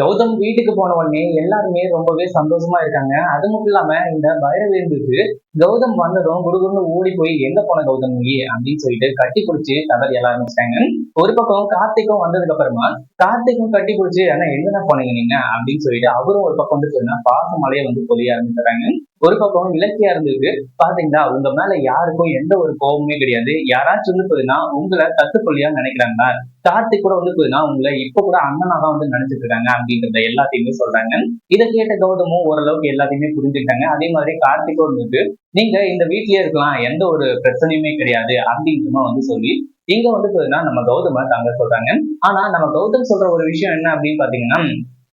கௌதம் வீட்டுக்கு போன உடனே எல்லாருமே ரொம்பவே சந்தோஷமா இருக்காங்க. அது மட்டும் இல்லாம இந்த பைரவேந்துக்கு கௌதம் வந்ததும் குடுகுடுன்னு ஓடி போய் எங்க போன கௌதம் நீ? அப்படின்னு சொல்லிட்டு கட்டி பிடிச்சி தவறி எல்லாம் ஆரம்பிச்சிட்டாங்க ஒரு பக்கம் கார்த்திக்கும் வந்ததுக்கு அப்புறமா கார்த்திக்கும் கட்டி பிடிச்சி ஆனா எங்கதான் போனீங்க நீங்க? அப்படின்னு சொல்லிட்டு அவரும் ஒரு பக்கம் வந்து சொன்னா பாசமலையை வந்து பொழிய ஆரம்பிச்சுறாங்க ஒரு பக்கம் இலக்கியா இருந்திருக்கு. பாத்தீங்களா? உங்க மேல யாருக்கும் எந்த ஒரு கோபமே கிடையாது. யாராச்சும் வந்து போதுன்னா உங்களை கத்துக்கொள்ளியா நினைக்கிறாங்க கார்த்திக் கூட வந்து போதுன்னா உங்களை இப்ப கூட அண்ணனா தான் வந்து நினைச்சிட்டு இருக்காங்க அப்படின்றத எல்லாத்தையுமே சொல்றாங்க. இதை கேட்ட கௌதமும் ஓரளவுக்கு எல்லாத்தையுமே புரிஞ்சுக்கிட்டாங்க. அதே மாதிரி கார்த்திக்கும் இருந்துட்டு நீங்க இந்த வீட்லயே இருக்கலாம் எந்த ஒரு பிரச்சனையுமே கிடையாது அப்படின்றமா வந்து சொல்லி இங்க வந்து போதுன்னா நம்ம கௌதம தாங்க சொல்றாங்க. ஆனா நம்ம கௌதம் சொல்ற ஒரு விஷயம் என்ன அப்படின்னு பாத்தீங்கன்னா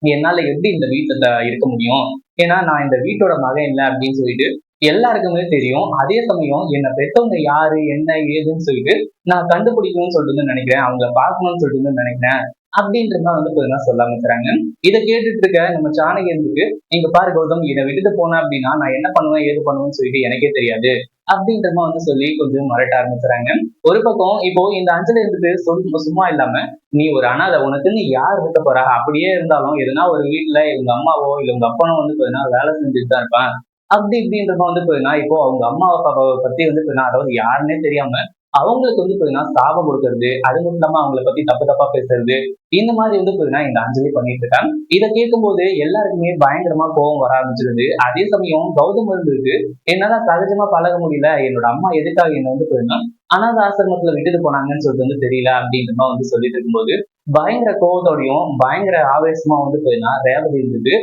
என்னால எப்படி இந்த வீட்டுல இருக்க முடியும்? ஏன்னா நான் இந்த வீட்டோட மகன் இல்லை அப்படின்னு சொல்லிட்டு எல்லாருக்குமே தெரியும். அதே சமயம் என்னை பெற்றவங்க யாரு என்ன ஏதுன்னு சொல்லிட்டு நான் கண்டுபிடிக்கணும்னு சொல்லிட்டு நினைக்கிறேன். அவங்க பார்க்கணும்னு சொல்லிட்டு நினைக்கிறேன். அப்படின்ற மாதிரி வந்து பார்த்தீங்கன்னா சொல்ல ஆரம்பிச்சுறாங்க இதை கேட்டுட்டு இருக்க நம்ம சாணகியத்துக்கு நீங்க பாரு கௌதம் இதை விட்டுட்டு போனேன் அப்படின்னா நான் என்ன பண்ணுவேன் ஏது பண்ணுவேன்னு சொல்லிட்டு எனக்கே தெரியாது. அப்படின்ற மாதிரி வந்து சொல்லி கொஞ்சம் மறட்ட ஆரம்பிச்சுறாங்க ஒரு பக்கம் இப்போ இந்த அஞ்சலி இருந்துட்டு சொல் சும்மா இல்லாம நீ ஒரு அனாதை உனக்கு நீ யார் இருக்க போறா? அப்படியே இருந்தாலும் எதுனா ஒரு வீட்டுல உங்க அம்மாவோ இல்ல உங்க அப்பனோ வந்து பார்த்தீங்கன்னா வேலை செஞ்சுட்டு தான் இருப்பான். அப்படி இப்படின்றப்ப வந்து பார்த்தீங்கன்னா இப்போ அவங்க அம்மா அப்பாவை பத்தி வந்து போயினா அதாவது யாருன்னே தெரியாம அவங்களுக்கு வந்து பார்த்தீங்கன்னா சாபம் கொடுக்கறது அது மட்டும் இல்லாம அவங்கள பத்தி தப்பு தப்பா பேசுறது இந்த மாதிரி வந்து பார்த்தீங்கன்னா இந்த அஞ்சலி பண்ணிட்டு இருக்காங்க. இதை கேட்கும்போது எல்லாருக்குமே பயங்கரமா கோபம் வர ஆரம்பிச்சிருது. அதே சமயம் கௌதம் இருந்துருக்கு என்னால சகஜமா பழக முடியல. என்னோட அம்மா எதுக்காக என்ன வந்து போயினா அனாத ஆசிரமத்துல விட்டுட்டு போனாங்கன்னு சொல்லிட்டு வந்து தெரியல அப்படின்ற மாதிரி வந்து சொல்லிட்டு இருக்கும்போது பயங்கர கோபத்தோடையும் பயங்கர ஆவேசமா வந்து பார்த்தீங்கன்னா ரேவதி இருந்துட்டு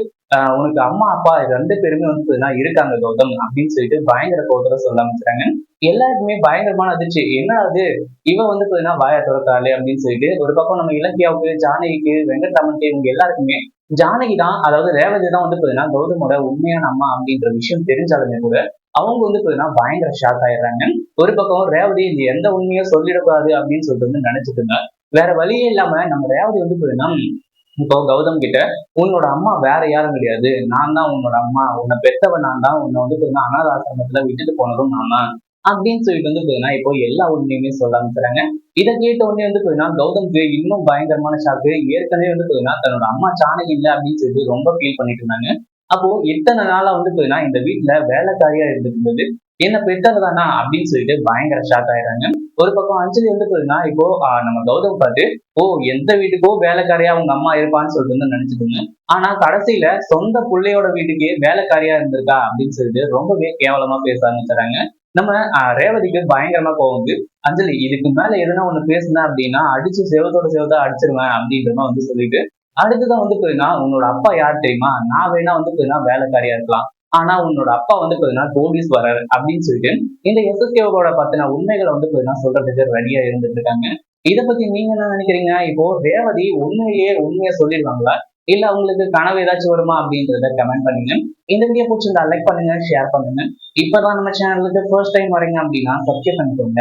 உனக்கு அம்மா அப்பா ரெண்டு பேருமே வந்து இருக்காங்க கௌதம் அப்படின்னு சொல்லிட்டு பயங்கர கோபத்தோட சொல்ல ஆரம்பிச்சாங்க எல்லாருக்குமே பயங்கரமான அதிர்ச்சி. என்ன அது? இவ வந்து பாத்தீங்கன்னா வாயா திறக்காளே அப்படின்னு சொல்லிட்டு ஒரு பக்கம் நம்ம இலக்கியாவுக்கு ஜானகிக்கு வெங்கட்ராமனுக்கு இவங்க எல்லாருக்குமே ஜானகி தான் அதாவது ரேவதி தான் வந்து பாத்தீங்கன்னா கௌதமோட உண்மையான அம்மா அப்படின்ற விஷயம் தெரிஞ்சாலுமே கூட அவங்க வந்து பாத்தீங்கன்னா பயங்கர ஷாக் ஆயிடுறாங்க. ஒரு பக்கம் ரேவதி இந்த எந்த உண்மையும் சொல்லிடக்கூடாது அப்படின்னு சொல்லிட்டு வந்து நினைச்சிட்டு இருந்தா வேற வழியே இல்லாம நம்ம ரேவதி வந்து பாத்தீங்கன்னா இப்போ கௌதம் கிட்ட உன்னோட அம்மா வேற யாரும் கிடையாது. நான் தான் உன்னோட அம்மா. உன்னை பெத்தவன் நான் தான். உன்னை வந்து பார்த்தீங்கன்னா அனாத ஆசிரமத்துல விட்டுட்டு போனதும் நான் தான். அப்படின்னு சொல்லிட்டு வந்து பார்த்தீங்கன்னா இப்போ எல்லா உண்மையுமே சொல்ல ஆரம்பிச்சுறாங்க இதை கேட்ட உடனே வந்து போயினா கௌதம்க்கு இன்னும் பயங்கரமான ஷாக்கு ஏற்கனவே வந்து பார்த்தீங்கன்னா தன்னோட அம்மா சாணகம் இல்லை அப்படின்னு சொல்லிட்டு ரொம்ப ஃபீல் பண்ணிட்டு இருந்தாங்க. அப்போ இத்தனை நாளா வந்து போயினா இந்த வீட்டுல வேலைக்காரியா இருந்துட்டு என்ன என்ன பெற்றதானா அப்படின்னு சொல்லிட்டு பயங்கர ஷாக் ஆயிடுறாங்க. ஒரு பக்கம் அஞ்சலி வந்து போயினா இப்போ நம்ம கௌதம் பார்த்து ஓ எந்த வீட்டுக்கோ வேலைக்காரியா அவங்க அம்மா இருப்பான்னு சொல்லிட்டு வந்து நினைச்சிட்டு ஆனா கடைசியில சொந்த பிள்ளையோட வீட்டுக்கே வேலைக்காரியா இருந்திருக்கா அப்படின்னு சொல்லிட்டு ரொம்பவே கேவலமா பேச ஆரம்பிச்சுறாங்க நம்ம ரேவதிக்கு பயங்கரமா போகுது அஞ்சலி இதுக்கு மேல எதுனா ஒண்ணு பேசுனா அப்படின்னா அடிச்சு செவத்தோட செவத்தா அடிச்சிருவேன் அப்படின்ற மாதிரி வந்து சொல்லிட்டு அடுத்ததான் வந்து போயினா உன்னோட அப்பா யார் தெரியுமா? நான் வேணா வந்து போயினா வேலைக்காரியா இருக்கலாம். ஆனா உன்னோட அப்பா வந்து போலீஸ் வராரு அப்படின்னு சொல்லிட்டு இந்த எஸ்எஸ்கேவோட பத்தின உண்மைகளை வந்து போயினா சொல்றதுக்கு ரெடியா இருந்துட்டு இருக்காங்க. இதை பத்தி நீங்க என்ன நினைக்கிறீங்க? இப்போ ரேவதி உண்மையிலேயே உண்மையை சொல்லிடுவாங்களா? இல்ல உங்களுக்கு கனவு ஏதாச்சும் வருமா அப்படின்றத கமெண்ட் பண்ணுங்க. இந்த வீடியோ பிடிச்சிருந்தா லைக் பண்ணுங்க ஷேர் பண்ணுங்க. இப்பதான் நம்ம சேனலுக்கு ஃபர்ஸ்ட் டைம் வரீங்க அப்படின்னா சப்ஸ்கிரைப் பண்ணிக்கோங்க.